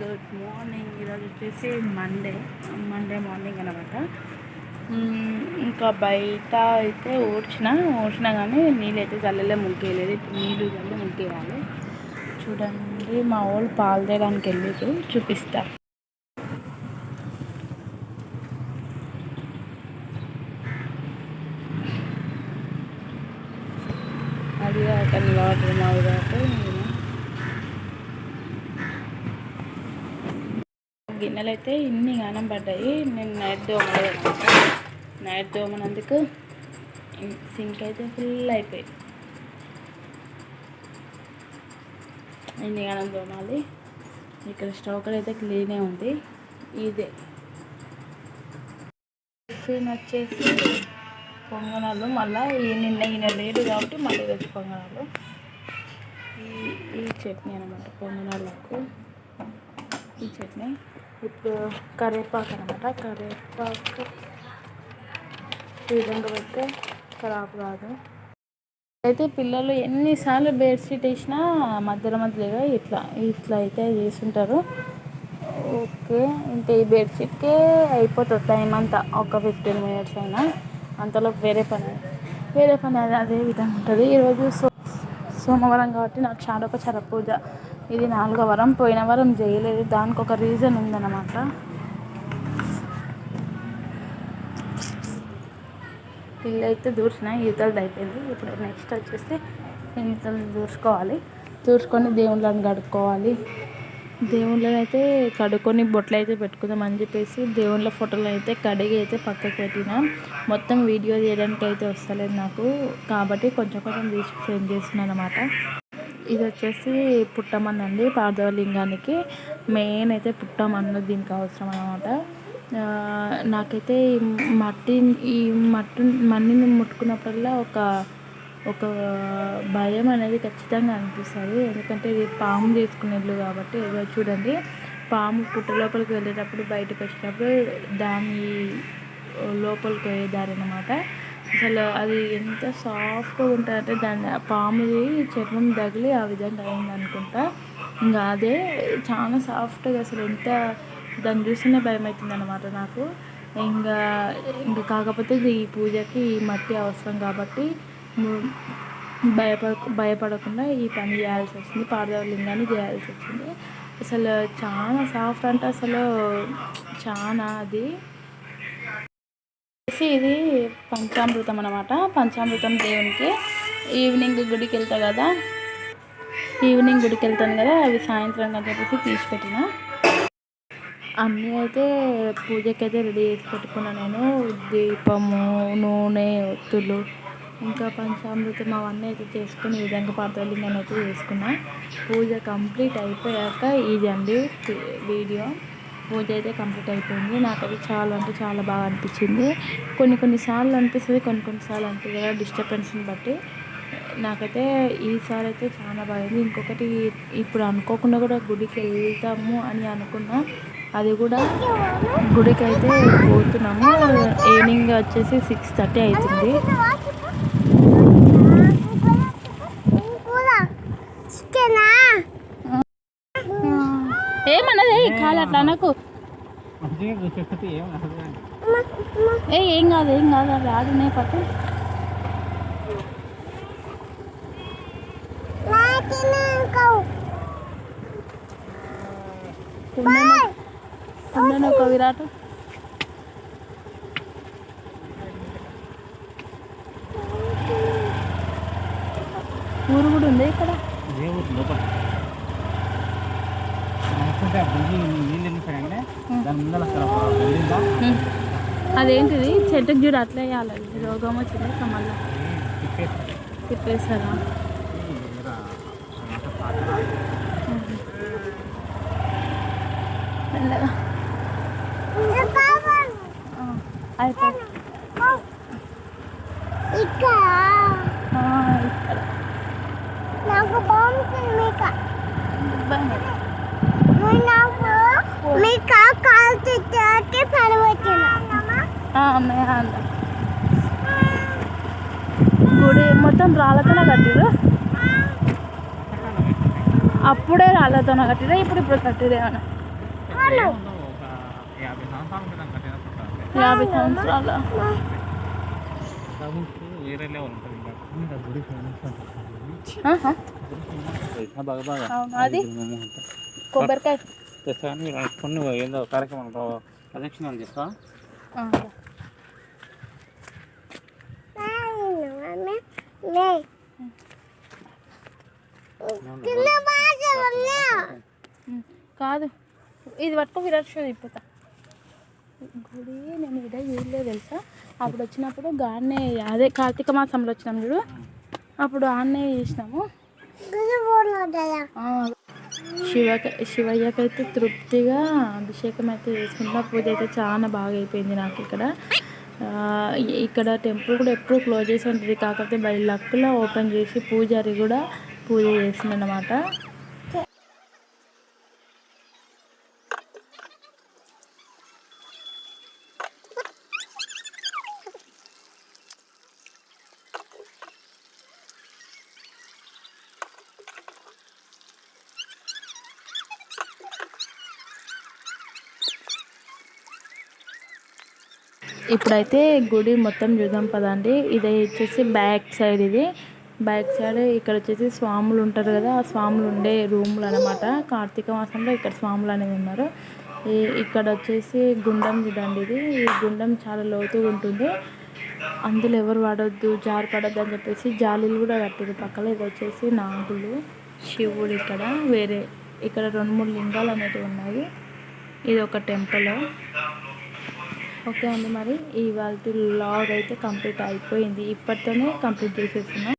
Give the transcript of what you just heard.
Good morning ఈరోజు వచ్చేసి Monday Monday morning అనమాట ఇంకా బయట అయితే ఊడ్చిన ఊడ్చిన కానీ నీళ్ళు అయితే చల్లలే ముగ్గేయలేదు ఇప్పుడు నీళ్ళు చల్లి ముగ్గేయాలి చూడండి మా వాళ్ళు పాలు తేయడానికి వెళ్ళేది చూపిస్తా. అది అక్కడ వాటర్ మావిదాక గిన్నెలు అయితే ఇన్ని గానం పడ్డాయి. నేను నైట్ దోమలే నైట్ దోమనందుకు సింక్ అయితే ఫుల్ అయిపోయి. ఇన్ని గానం దోమాలి. ఇక్కడ స్టవ్ కూడా అయితే క్లీనే ఉంది. ఇదే. టిఫిన్ వచ్చేసి పొంగనాలు. మళ్ళీ ఈ నిన్న ఈయన లేడు కాబట్టి మళ్ళీ తెచ్చి పొంగనాలు. ఈ ఈ చట్నీ అనమాట పొంగనాలకు. ఈ చట్నీ. ఇప్పుడు కరివేపాకు అనమాట కరివేపాకు ఈ విధంగా పెడితే ఖరాబ్ కాదు అయితే పిల్లలు ఎన్నిసార్లు బెడ్షీట్ వేసినా మధ్యలో మధ్యలో ఇట్లా ఇట్లా అయితే చేస్తుంటారు. ఓకే ఇంకా ఈ బెడ్షీట్కే అయిపోతుంది టైం అంతా. ఒక ఫిఫ్టీన్ మినిట్స్ అయినా అంతలో వేరే పని వేరే పని అదే అదే విధంగా ఉంటుంది. ఈరోజు సో సోమవారం కాబట్టి నాకు చాలా షాడోపచార పూజ. ఇది నాలుగో వారం. పోయిన వారం చేయలేదు దానికి ఒక రీజన్ ఉందన్నమాట. ఇల్లు అయితే దూర్చిన ఈతలది అయిపోయింది. ఇప్పుడు నెక్స్ట్ వచ్చేసి ఈతలు దూర్చుకోవాలి. దూర్చుకొని దేవుళ్ళని కడుక్కోవాలి. దేవుళ్ళని అయితే కడుక్కొని బొట్లు అయితే పెట్టుకుందామని చెప్పేసి దేవుళ్ళ ఫోటోలు అయితే కడిగి అయితే పక్కకు పెట్టిన. మొత్తం వీడియో తీయడానికి అయితే వస్తలేదు నాకు. కాబట్టి కొంచెం కొంచెం తీసి సెండ్ చేస్తున్నాను అనమాట ఇది వచ్చేసి పుట్టమన్ను అండి పార్థవలింగానికి. మెయిన్ అయితే పుట్టమన్ను దీనికి అవసరం అనమాట నాకైతే ఈ మట్టి ఈ మట్టి మన్నిని ముట్టుకున్నప్పుడల్లా ఒక ఒక భయం అనేది ఖచ్చితంగా అనిపిస్తుంది. ఎందుకంటే ఇది పాము తీసుకునే ఇల్లు కాబట్టి ఏదో చూడండి. పాము పుట్ట లోపలికి వెళ్ళేటప్పుడు బయటకు వచ్చేటప్పుడు దాని లోపలికి పోయేదారి అనమాట అసలు అది ఎంత సాఫ్ట్గా ఉంటుందంటే దాని పాముది చర్మం తగిలి ఆ విధంగా అయింది అనుకుంటా. ఇంకా అదే చాలా సాఫ్ట్గా అసలు ఎంత దాన్ని చూస్తేనే భయం అవుతుంది అనమాట నాకు. ఇంకా ఇంకా కాకపోతే ఇది ఈ పూజకి ఈ మట్టి అవసరం కాబట్టి భయపడ భయపడకుండా ఈ పని చేయాల్సి వచ్చింది. పార్థవలింగాన్ని చేయాల్సి వచ్చింది. అసలు చాలా సాఫ్ట్ అంటే అసలు చాలా అది. వచ్చేసి ఇది పంచామృతం అనమాట పంచామృతం దేవునికి. ఈవినింగ్ గుడికి వెళ్తా కదా. ఈవినింగ్ గుడికి వెళ్తాను కదా అవి సాయంత్రం అని చెప్పేసి తీసి పెట్టిన. అన్నీ అయితే పూజకి అయితే రెడీ చేసి పెట్టుకున్నా నేను. దీపము నూనె ఒత్తులు ఇంకా పంచామృతం అవన్నీ అయితే చేసుకుని ఈ విధంగా నేను అయితే చేసుకున్నా. పూజ కంప్లీట్ అయిపోయాక ఇది అండి వీడియో. పూజ అయితే కంప్లీట్ అయిపోయింది. నాకైతే చాలా అంటే చాలా బాగా అనిపించింది. కొన్ని కొన్నిసార్లు అనిపిస్తుంది కొన్ని కొన్నిసార్లు అనిపిస్తుంది కదా డిస్టర్బెన్స్ని బట్టి. నాకైతే ఈసారి అయితే చాలా బాగుంది ఇంకొకటి ఇప్పుడు అనుకోకుండా కూడా గుడికి వెళ్తాము అని అనుకున్నా. అది కూడా గుడికి అయితే పోతున్నాము. ఈవినింగ్ వచ్చేసి సిక్స్ థర్టీ అవుతుంది ఏమన్నది కాలు అట్లా ఏ ఏం కాదు ఏం కాదు అది ఆడునే పట్టు. కుండను- ఒక ఊరు కూడా ఉంది ఇక్కడ? అదేంటిది? చెట్టుకు చూడు అట్లా వేయాలి. రోగం వచ్చింది మళ్ళీ. తిప్పేస్తారు తిప్పేస్తారా ఈ దగ్గర అన్నమాట పాత మెల్లగా ఆ, అయిపోయింది ఇక్కడ ఆ, ఇక్కడ నాకు బాగుంటుంది మీకు ఇబ్బంది. నాకు మీకు కాలు తిట్టే పని వచ్చిన ఆ, అన్నయ్య అన్న గుడి మొత్తం రాళ్ళతోనే కట్టిరు అప్పుడే రాళ్ళతోనే కట్టిరా ఇప్పుడు ఇప్పుడు కట్టిరేమన్నా యాభై సంవత్సరాల? అది? కొబ్బరికాయ. తెస్తా మీరు కొన్ని ఏందో కార్యక్రమం ప్రదక్షిణాలు చేస్తా కాదు. ఇది పట్టుకో విరాట్ షో అయిపోతా గుడి నేను ఇడ చూడలేదు తెలుసా? అప్పుడు వచ్చినప్పుడు గాన్నే అదే కార్తీక మాసంలో వచ్చినాం చూడు. అప్పుడు ఆన్నే చేసినాము. శివక శివయ్యకైతే తృప్తిగా అభిషేకం అయితే చేసుకుంటున్నా. పూజ అయితే చాలా బాగా అయిపోయింది నాకు ఇక్కడ. ఇక్కడ టెంపుల్ కూడా ఎప్పుడు క్లోజ్ చేసి ఉంటుంది. కాకపోతే బై లక్లో ఓపెన్ చేసి పూజారి కూడా పూజ చేసింది ఇప్పుడైతే గుడి మొత్తం చూద్దాం పదండి. ఇది వచ్చేసి బ్యాక్ సైడ్ ఇది. బ్యాక్ సైడ్ ఇక్కడ వచ్చేసి స్వాములు ఉంటారు కదా ఆ స్వాములు ఉండే రూములు అనమాట కార్తీక మాసంలో ఇక్కడ స్వాములు అనేది ఉన్నారు. ఇక్కడ వచ్చేసి గుండం చూడండి ఇది. ఈ గుండం చాలా లోతుగా ఉంటుంది. అందులో ఎవరు పడొద్దు జారు పడొద్దు అని చెప్పేసి జాలీలు కూడా కట్టారు పక్కన. ఇది వచ్చేసి నాగులు శివుడు ఇక్కడ. వేరే ఇక్కడ రెండు మూడు లింగాలు అనేవి ఉన్నాయి. ఇది ఒక టెంపుల్. ఓకే అండి మరి ఇవాళ లాగ్ అయితే కంప్లీట్ అయిపోయింది. ఇప్పటితోనే కంప్లీట్ చేసేస్తున్నాం.